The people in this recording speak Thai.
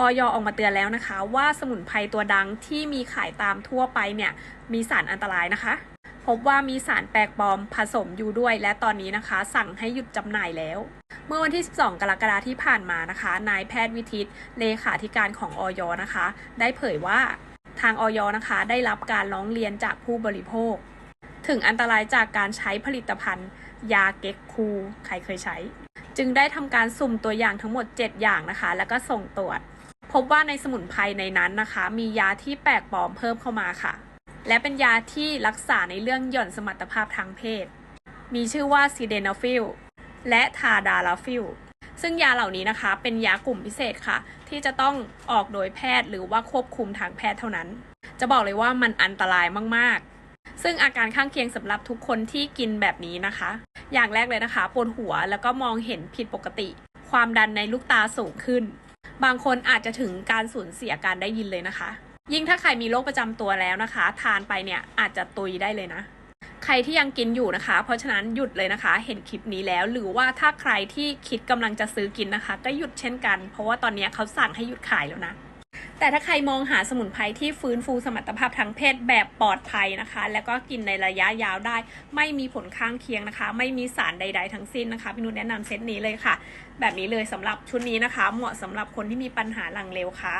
ออยออกมาเตือนแล้วนะคะ ว่าสมุนไพรตัวดังที่มีขายตามทั่วไปเนี่ยมีสารอันตรายนะคะ พบว่ามีสารแปลกปลอมผสมอยู่ด้วย และตอนนี้นะคะ สั่งให้หยุดจำหน่ายแล้ว เมื่อวันที่ 12 กรกฎาคมที่ผ่านมานะคะ นายแพทย์วิทิตเลขาธิการของออยนะคะ ได้เผยว่าทางออยนะคะ ได้รับการร้องเรียนจากผู้บริโภค ถึงอันตรายจากการใช้ผลิตภัณฑ์ ยาเก็กคูใครเคยใช้ จึงได้ทำการสุ่มตัวอย่างทั้งหมด 7 อย่างนะคะ แล้วก็ส่งตรวจ บว่าในสมุนไพรในนั้นนะคะ มียาที่แปลกปลอมเพิ่มเข้ามาค่ะ และเป็นยาที่รักษาในเรื่องหย่อนสมรรถภาพทางเพศ มีชื่อว่าซีเดนาฟิลและทาดาลาฟิลซึ่งยาเหล่านี้นะคะ เป็นยากลุ่มพิเศษค่ะ ที่จะต้องออกโดยแพทย์หรือว่าควบคุมทางแพทย์เท่านั้น จะบอกเลยว่ามันอันตรายมากๆ ซึ่งอาการข้างเคียงสำหรับทุกคนที่กินแบบนี้นะคะ อย่างแรกเลยนะคะปวดหัวแล้วก็มองเห็นผิดปกติ ความดันในลูกตาสูงขึ้น บางคนอาจจะถึงการสูญเสียการได้ยินเลยนะคะ ยิ่งถ้าใครมีโรคประจำตัวแล้วนะคะ ทานไปเนี่ยอาจจะตุยได้เลยนะ ใครที่ยังกินอยู่นะคะ เพราะฉะนั้นหยุดเลยนะคะ เห็นคลิปนี้แล้ว หรือว่าถ้าใครที่คิดกำลังจะซื้อกินนะคะ ก็หยุดเช่นกัน เพราะว่าตอนนี้เขาสั่งให้หยุดขายแล้วนะ แต่ถ้าใครมองหาสมุนไพรที่ฟื้นฟูสมรรถภาพทางเพศแบบปลอดภัยนะคะ แล้วก็กินในระยะยาวได้ ไม่มีผลข้างเคียงนะคะ ไม่มีสารใด ๆ ทั้งสิ้นนะคะพี่นุชแนะนำเซตนี้เลยค่ะ แบบนี้เลยสำหรับชุดนี้นะคะ เหมาะสำหรับคนที่มีปัญหาหลังเร็วค่ะ